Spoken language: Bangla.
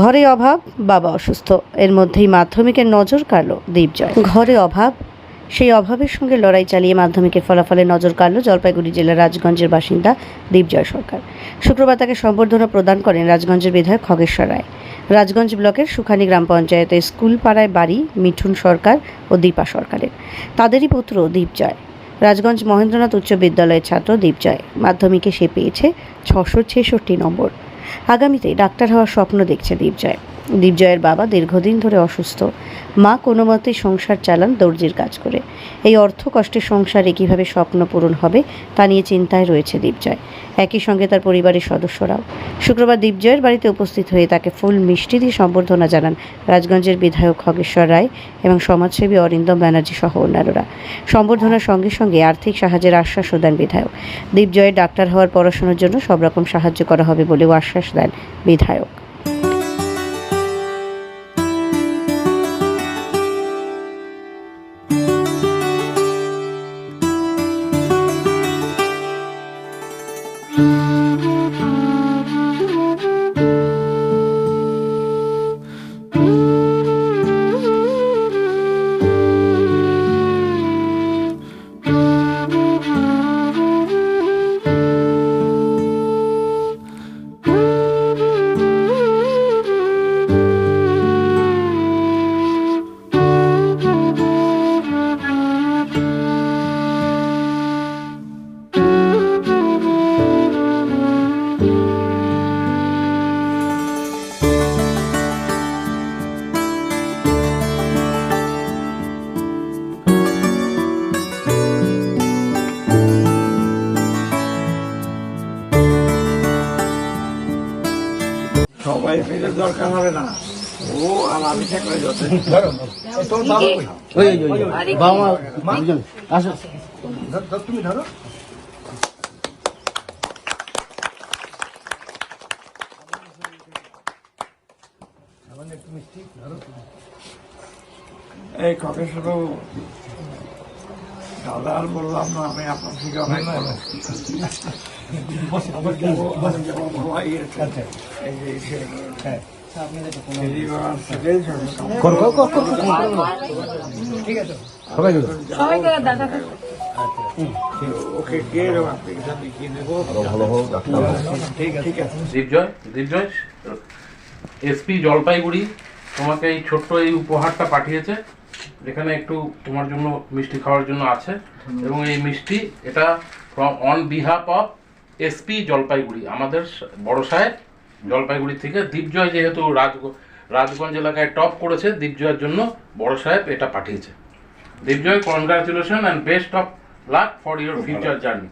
ঘরে অভাব, বাবা অসুস্থ। এর মধ্যেই মাধ্যমিকের নজর কাড়ল দীপজয়। ঘরে অভাব, সেই অভাবের সঙ্গে লড়াই চালিয়ে মাধ্যমিকের ফলাফলে নজর কাড়ল জলপাইগুড়ি জেলার রাজগঞ্জের বাসিন্দা দীপজয় সরকার। শুক্রবার তাকে সম্বর্ধনা প্রদান করেন রাজগঞ্জের বিধায়ক খগেশ্বর রায়। রাজগঞ্জ ব্লকের সুখানি গ্রাম পঞ্চায়েতের স্কুল পাড়ায় বাড়ি মিঠুন সরকার ও দীপা সরকারের। তাদেরই পুত্র দীপজয়। রাজগঞ্জ মহেন্দ্রনাথ উচ্চ বিদ্যালয়ের ছাত্র দীপজয়। মাধ্যমিকে সে পেয়েছে ছশো ছেষট্টি নম্বর। আগামীতে ডাক্তার হওয়ার স্বপ্ন দেখছে দীপজয়। দীপজয়ের বাবা দীর্ঘদিন ধরে অসুস্থ। মা কোনো মতে সংসার চালান, দর্জির কাজ করে। এই অর্থ কষ্টের সংসারে কীভাবে স্বপ্ন পূরণ হবে, তা নিয়ে চিন্তায় রয়েছে দীপজয়। একই সঙ্গে তার পরিবারের সদস্যরাও। শুক্রবার দীপজয়ের বাড়িতে উপস্থিত হয়ে তাকে ফুল মিষ্টি দিয়ে সম্বর্ধনা জানান রাজগঞ্জের বিধায়ক খগেশ্বর রায় এবং সমাজসেবী অরিন্দম ব্যানার্জি সহ অন্যান্যরা। সম্বর্ধনার সঙ্গে সঙ্গে আর্থিক সাহায্যের আশ্বাসও দেন বিধায়ক। দীপজয়ের ডাক্তার হওয়ার পড়াশোনার জন্য সব রকম সাহায্য করা হবে বলেও আশ্বাস দেন বিধায়ক। Música সবাই পেলে দরকার হবে না। ও আর আমি থাকলে যথেষ্ট ওই ওই বাবা মা আসো। তুমি ধরো। এই খকেশ্বর দাদা আর বললাম না আমি আপনার থেকে অনেক বড়। যেমন ভয় গেছে, এই যে সে- এই বাবার ছেলেই ছোট। কর কর কর কর সবাই গেল ওকে কে দেবো। আপনি সাথে কি নেব ঠিক ঠিক আছে। দীপজয় দীপজয় এসপি জলপাইগুড়ি তোমাকে এই ছোট্ট এই উপহারটা পাঠিয়েছে। যেখানে একটু তোমার জন্য মিষ্টি খাওয়ার জন্য আছে। এবং এই মিষ্টি এটা from on behalf of SP Jalpaiguri আমাদের বড় সাহেব জলপাইগুড়ি থেকে। দীপজয় যেহেতু রাজ রাজগঞ্জ এলাকায় টপ করেছে দীপজয়ের জন্য বড় সাহেব এটা পাঠিয়েছে। Dipjoy congratulation and best of luck for your future journey